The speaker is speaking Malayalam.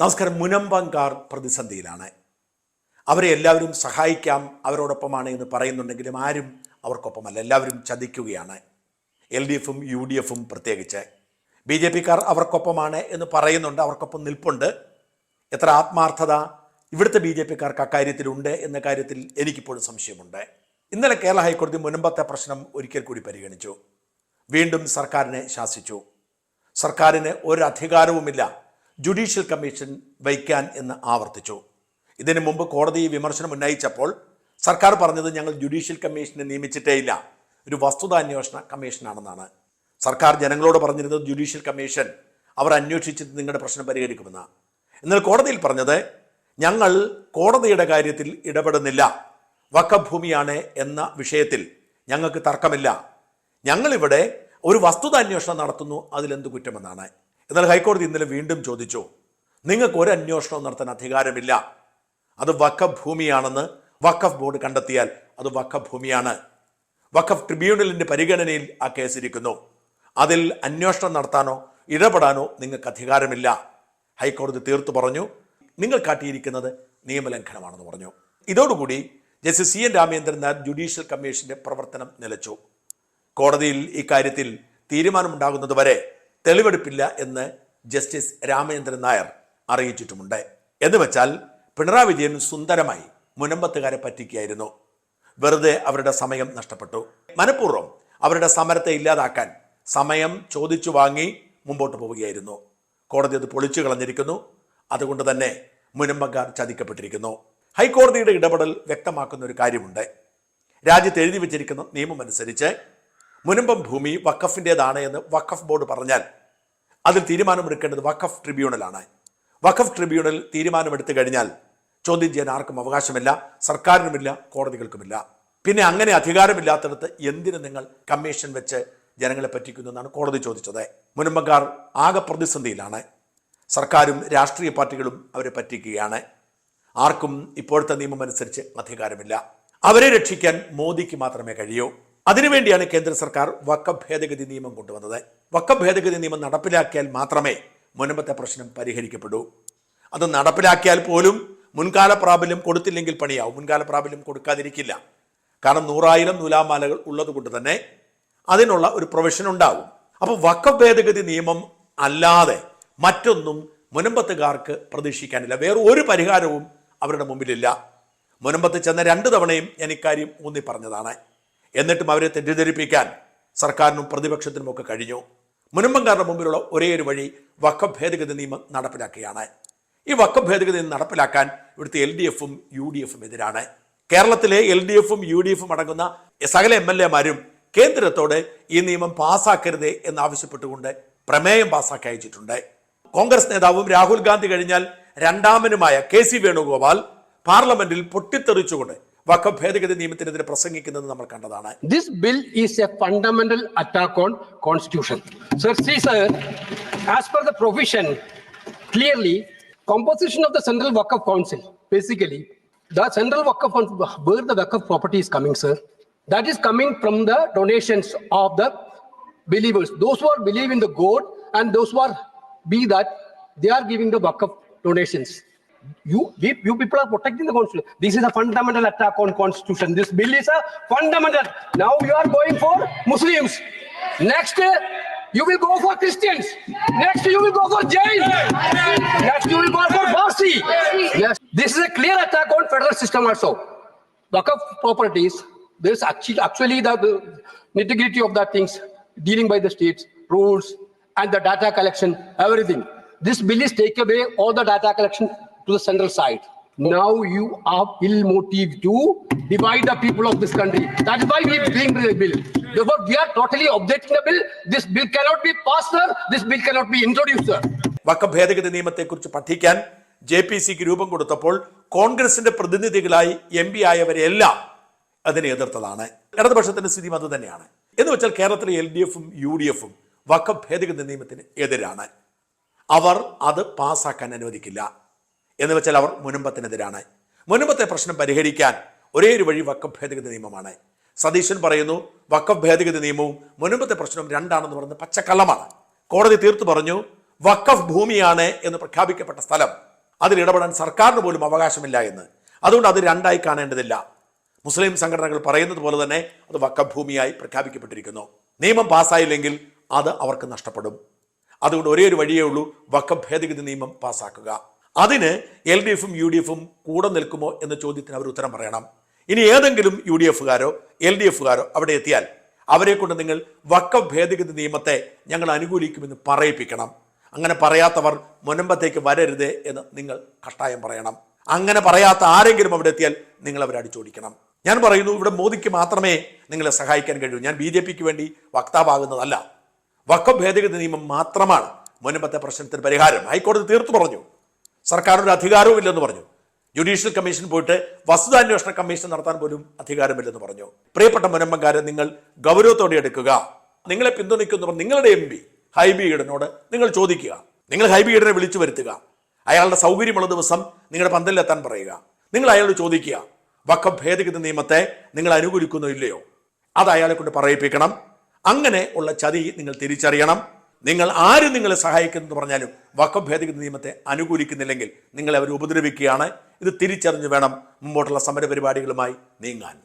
നമസ്കാരം. മുനമ്പങ്കാർ പ്രതിസന്ധിയിലാണ്. അവരെ എല്ലാവരും സഹായിക്കാം അവരോടൊപ്പമാണ് എന്ന് പറയുന്നുണ്ടെങ്കിലും ആരും അവർക്കൊപ്പമല്ല. എല്ലാവരും ചതിക്കുകയാണ്. എൽ ഡി എഫും യു ഡി എഫും പ്രത്യേകിച്ച്. ബി ജെ പിക്കാർ അവർക്കൊപ്പമാണ് എന്ന് പറയുന്നുണ്ട് അവർക്കൊപ്പം നിൽപ്പുണ്ട്. എത്ര ആത്മാർത്ഥത ഇവിടുത്തെ ബി ജെ പിക്കാർക്ക് അക്കാര്യത്തിലുണ്ട് എന്ന കാര്യത്തിൽ എനിക്കിപ്പോഴും സംശയമുണ്ട്. ഇന്നലെ കേരള ഹൈക്കോടതി മുൻപത്തെ പ്രശ്നം ഒരിക്കൽ കൂടി പരിഗണിച്ചു. വീണ്ടും സർക്കാരിനെ ശാസിച്ചു. സർക്കാരിന് ഒരു അധികാരവുമില്ല. ജുഡീഷ്യൽ കമ്മീഷൻ വയ്ക്കാൻ എന്ന് ആവർത്തിച്ചു. ഇതിനു മുമ്പ് കോടതി വിമർശനം ഉന്നയിച്ചപ്പോൾ സർക്കാർ പറഞ്ഞത് ഞങ്ങൾ ജുഡീഷ്യൽ കമ്മീഷനെ നിയമിച്ചിട്ടേയില്ല ഒരു വസ്തുതാന്വേഷണ കമ്മീഷനാണെന്നാണ്. സർക്കാർ ജനങ്ങളോട് പറഞ്ഞിരുന്നത് ജുഡീഷ്യൽ കമ്മീഷൻ അവർ അന്വേഷിച്ചിട്ട് നിങ്ങളുടെ പ്രശ്നം പരിഹരിക്കുമെന്ന്. എന്നാൽ കോടതിയിൽ പറഞ്ഞത് ഞങ്ങൾ കോടതിയുടെ കാര്യത്തിൽ ഇടപെടുന്നില്ല. വക്കഭൂമിയാണ് ഭൂമിയാണ് എന്ന വിഷയത്തിൽ ഞങ്ങൾക്ക് തർക്കമില്ല. ഞങ്ങളിവിടെ ഒരു വസ്തുതാന്വേഷണം നടത്തുന്നു അതിലെന്ത് കുറ്റമെന്നാണ്. എന്നാൽ ഹൈക്കോടതി ഇന്നലെ വീണ്ടും ചോദിച്ചു നിങ്ങൾക്ക് ഒരു അന്വേഷണവും നടത്താൻ അധികാരമില്ല. അത് വഖഫ് ഭൂമിയാണെന്ന് വഖഫ് ബോർഡ് കണ്ടെത്തിയാൽ അത് വഖഫ് ഭൂമിയാണ് വഖഫ് ട്രിബ്യൂണലിന്റെ പരിഗണനയിൽ ആ കേസിരിക്കുന്നു. അതിൽ അന്വേഷണം നടത്താനോ ഇടപെടാനോ നിങ്ങൾക്ക് അധികാരമില്ല. ഹൈക്കോടതി തീർത്തു പറഞ്ഞു നിങ്ങൾ കാട്ടിയിരിക്കുന്നത് നിയമലംഘനമാണെന്ന് പറഞ്ഞു. ഇതോടുകൂടി justice C N Ramendran judicial കമ്മീഷന്റെ പ്രവർത്തനം നിലച്ചു. കോടതിയിൽ ഇക്കാര്യത്തിൽ തീരുമാനമുണ്ടാകുന്നതുവരെ തെളിവെടുപ്പില്ല എന്ന് ജസ്റ്റിസ് രാമചന്ദ്രൻ നായർ അറിയിച്ചിട്ടുമുണ്ട്. എന്ന് വെച്ചാൽ പിണറായി വിജയൻ സുന്ദരമായി മുനമ്പത്തുകാരെ പറ്റിക്കുകയായിരുന്നു. വെറുതെ അവരുടെ സമയം നഷ്ടപ്പെട്ടു. മനഃപൂർവം അവരുടെ സമരത്തെ ഇല്ലാതാക്കാൻ സമയം ചോദിച്ചു വാങ്ങി മുമ്പോട്ട് പോവുകയായിരുന്നു. കോടതി അത് പൊളിച്ചു കളഞ്ഞിരിക്കുന്നു. അതുകൊണ്ട് തന്നെ മുനമ്പക്കാർ ചതിക്കപ്പെട്ടിരിക്കുന്നു. ഹൈക്കോടതിയുടെ ഇടപെടൽ വ്യക്തമാക്കുന്ന ഒരു കാര്യമുണ്ട്. രാജ്യത്ത് എഴുതി വെച്ചിരിക്കുന്ന നിയമമനുസരിച്ച് മുനമ്പം ഭൂമി വഖഫിന്റെതാണ് എന്ന് വഖഫ് ബോർഡ് പറഞ്ഞാൽ അതിൽ തീരുമാനമെടുക്കേണ്ടത് വഖഫ് ട്രിബ്യൂണലാണ്. വഖഫ് ട്രിബ്യൂണൽ തീരുമാനമെടുത്തു കഴിഞ്ഞാൽ ചോദ്യം ചെയ്യാൻ ആർക്കും അവകാശമില്ല സർക്കാരിനുമില്ല കോടതികൾക്കുമില്ല. പിന്നെ അങ്ങനെ അധികാരമില്ലാത്തടത്ത് എന്തിന് നിങ്ങൾ കമ്മീഷൻ വെച്ച് ജനങ്ങളെ പറ്റിക്കുന്നു എന്നാണ് കോടതി ചോദിച്ചത്. മുനമ്പക്കാർ ആകെ പ്രതിസന്ധിയിലാണ്. സർക്കാരും രാഷ്ട്രീയ പാർട്ടികളും അവരെ പറ്റിക്കുകയാണ്. ആർക്കും ഇപ്പോഴത്തെ നിയമം അനുസരിച്ച് അധികാരമില്ല. അവരെ രക്ഷിക്കാൻ മോദിക്ക് മാത്രമേ കഴിയൂ. അതിനുവേണ്ടിയാണ് കേന്ദ്ര സർക്കാർ വക്ക ഭേദഗതി നിയമം കൊണ്ടുവന്നത്. വക്ക ഭേദഗതി നിയമം നടപ്പിലാക്കിയാൽ മാത്രമേ മുൻപത്തെ പ്രശ്നം പരിഹരിക്കപ്പെടൂ. അത് നടപ്പിലാക്കിയാൽ പോലും മുൻകാല പ്രാബല്യം കൊടുത്തില്ലെങ്കിൽ പണിയാവും. മുൻകാല പ്രാബല്യം കൊടുക്കാതിരിക്കില്ല. കാരണം നൂറായിരം നൂലാമാലകൾ ഉള്ളത് കൊണ്ട് തന്നെ അതിനുള്ള ഒരു പ്രൊവിഷൻ ഉണ്ടാവും. അപ്പോൾ വക്ക ഭേദഗതി നിയമം അല്ലാതെ മറ്റൊന്നും മുനമ്പത്തുകാർക്ക് പ്രതീക്ഷിക്കാനില്ല. വേറെ ഒരു പരിഹാരവും അവരുടെ മുമ്പിലില്ല. മുനമ്പത്ത് ചെന്ന രണ്ട് തവണയും ഞാൻ ഇക്കാര്യം ഊന്നി പറഞ്ഞതാണ് എന്നിട്ടും അവരെ തെറ്റിദ്ധരിപ്പിക്കാൻ സർക്കാരിനും പ്രതിപക്ഷത്തിനും ഒക്കെ കഴിഞ്ഞു. മുനമ്പങ്കാരുടെ മുമ്പിലുള്ള ഒരേയൊരു ഒരു വഴി വക്ക ഭേദഗതി നിയമം നടപ്പിലാക്കുകയാണ്. ഈ വക്ക ഭേദഗതി നടപ്പിലാക്കാൻ ഇവിടുത്തെ എൽ ഡി എഫും യു ഡി എഫും എതിരാണ്. കേരളത്തിലെ എൽ ഡി എഫും യു ഡി എഫും അടങ്ങുന്ന സകല എം എൽ എമാരും കേന്ദ്രത്തോട് ഈ നിയമം പാസ്സാക്കരുത് എന്നാവശ്യപ്പെട്ടുകൊണ്ട് പ്രമേയം പാസ്സാക്കി അയച്ചിട്ടുണ്ട്. കോൺഗ്രസ് നേതാവും രാഹുൽ ഗാന്ധി കഴിഞ്ഞാൽ രണ്ടാമനുമായ കെ സി വേണുഗോപാൽ പാർലമെന്റിൽ പൊട്ടിത്തെറിച്ചുകൊണ്ട് വഖഫ് ഭേദഗതി നിയമത്തിനെതിരെ പ്രസംഗിക്കുന്നത് നമ്മൾ കണ്ടതാണ് This bill is a fundamental attack on constitution. Sir, see, sir, as per the provision, clearly, composition of the Central Wakaf Council, basically, the Central Wakaf Fund- where the Wakaf property is coming, sir, that is coming from the donations of the believers. Those who are believe in the God and those who are be that they are giving the Wakaf donations. You, we, you people are protecting the constitution. This is a fundamental attack on constitution. This bill is a fundamental. Now you are going for Muslims. Next, uh, you will go for Christians. Next, you will go for Jain. Next, you will go for Parsi. Yes, this is a clear attack on federal system also. Waqf properties. There's actually actually the, the nitty-gritty of that things dealing by the states, rules, and the data collection, everything. This bill is take away all the data collection to the central side. Now you are ill motive to divide the people of this country. That is why we bring the bill. Therefore, we are totally objecting the bill. This bill cannot be passed, sir. This bill cannot be introduced, sir. വക്ക ഭേദഗതി നിയമത്തെക്കുറിച്ച് പഠിക്കാൻ ജെ പി സിക്ക് രൂപം കൊടുത്തപ്പോൾ കോൺഗ്രസിന്റെ പ്രതിനിധികളായി എം പി ആയവരെല്ലാം അതിനെ എതിർത്തതാണ് ഇടതുപക്ഷത്തിന്റെ സ്ഥിതി അത് തന്നെയാണ് എന്ന് വെച്ചാൽ കേരളത്തിലെ എൽ ഡി എഫും യു ഡി എഫും വക്ക ഭേദഗതി നിയമത്തിന് എതിരാണ് അവർ അത് പാസ്സാക്കാൻ അനുവദിക്കില്ല എന്ന് വെച്ചാൽ അവർ മുനമ്പത്തിനെതിരാണ്. മുനമ്പത്തെ പ്രശ്നം പരിഹരിക്കാൻ ഒരേ ഒരു വഴി വക്കം ഭേദഗതി നിയമമാണ്. സതീശൻ പറയുന്നു വക്കഫ് ഭേദഗതി നിയമവും മുനമ്പത്തെ പ്രശ്നവും രണ്ടാണെന്ന് പറയുന്നത് പച്ചക്കള്ളമാണ്. കോടതി തീർത്തു പറഞ്ഞു വക്കഫ് ഭൂമിയാണ് എന്ന് പ്രഖ്യാപിക്കപ്പെട്ട സ്ഥലം. അതിൽ ഇടപെടാൻ സർക്കാരിന് പോലും അവകാശമില്ല എന്ന്. അതുകൊണ്ട് അത് രണ്ടായി കാണേണ്ടതില്ല. മുസ്ലിം സംഘടനകൾ പറയുന്നത് പോലെ തന്നെ അത് വക്കഫ് ഭൂമിയായി പ്രഖ്യാപിക്കപ്പെട്ടിരിക്കുന്നു. നിയമം പാസ്സായില്ലെങ്കിൽ അത് അവർക്ക് നഷ്ടപ്പെടും. അതുകൊണ്ട് ഒരേ ഒരു വഴിയേ ഉള്ളൂ വക്കഫ് ഭേദഗതി നിയമം പാസ്സാക്കുക. അതിന് എൽ ഡി എഫും യു ഡി എഫും കൂടെ നിൽക്കുമോ എന്ന ചോദ്യത്തിന് അവർ ഉത്തരം പറയണം. ഇനി ഏതെങ്കിലും യു ഡി എഫുകാരോ എൽ ഡി എഫുകാരോ അവിടെ എത്തിയാൽ അവരെ കൊണ്ട് നിങ്ങൾ വക്ക ഭേദഗതി നിയമത്തെ ഞങ്ങൾ അനുകൂലിക്കുമെന്ന് പറയിപ്പിക്കണം. അങ്ങനെ പറയാത്തവർ മുനമ്പത്തേക്ക് വരരുത് എന്ന് നിങ്ങൾ കട്ടായം പറയണം. അങ്ങനെ പറയാത്ത ആരെങ്കിലും അവിടെ എത്തിയാൽ നിങ്ങൾ അവരെ അടിച്ചോടിക്കണം. ഞാൻ പറയുന്നു ഇവിടെ മോദിക്ക് മാത്രമേ നിങ്ങളെ സഹായിക്കാൻ കഴിയൂ. ഞാൻ ബി ജെ പിക്ക് വേണ്ടി വക്താവാകുന്നതല്ല. വക്ക ഭേദഗതി നിയമം മാത്രമാണ് മുനമ്പത്തെ പ്രശ്നത്തിന് പരിഹാരം. ഹൈക്കോടതി തീർത്തു പറഞ്ഞു. സർക്കാരിനൊരു അധികാരവും ഇല്ലെന്ന് പറഞ്ഞു. ജുഡീഷ്യൽ കമ്മീഷൻ പോയിട്ട് വസ്തുതാന്വേഷണ കമ്മീഷൻ നടത്താൻ പോലും അധികാരമില്ലെന്ന് പറഞ്ഞു. പ്രിയപ്പെട്ട മുനമ്പങ്കാരെ നിങ്ങൾ ഗൗരവത്തോടെ എടുക്കുക. നിങ്ങളെ പിന്തുണയ്ക്കുന്നവർ നിങ്ങളുടെ എം പി ഹൈബി ഈഡനോട് നിങ്ങൾ ചോദിക്കുക. നിങ്ങൾ ഹൈബി ഈഡനെ വിളിച്ചു വരുത്തുക. അയാളുടെ സൗകര്യമുള്ള ദിവസം നിങ്ങളുടെ പന്തലിലെത്താൻ പറയുക. നിങ്ങൾ അയാളോട് ചോദിക്കുക വക്ക ഭേദഗതി നിയമത്തെ നിങ്ങൾ അനുകൂലിക്കുന്നോ ഇല്ലയോ? അത് അയാളെ കൊണ്ട് പറയിപ്പിക്കണം. അങ്ങനെ ഉള്ള ചതി നിങ്ങൾ തിരിച്ചറിയണം. നിങ്ങൾ ആര് നിങ്ങളെ സഹായിക്കുന്നെന്ന് പറഞ്ഞാലും വക്കം ഭേദഗതി നിയമത്തെ അനുകൂലിക്കുന്നില്ലെങ്കിൽ നിങ്ങളെ അവർ ഉപദ്രവിക്കുകയാണ്. ഇത് തിരിച്ചറിഞ്ഞു വേണം മുമ്പോട്ടുള്ള സമരപരിപാടികളുമായി നീങ്ങാൻ.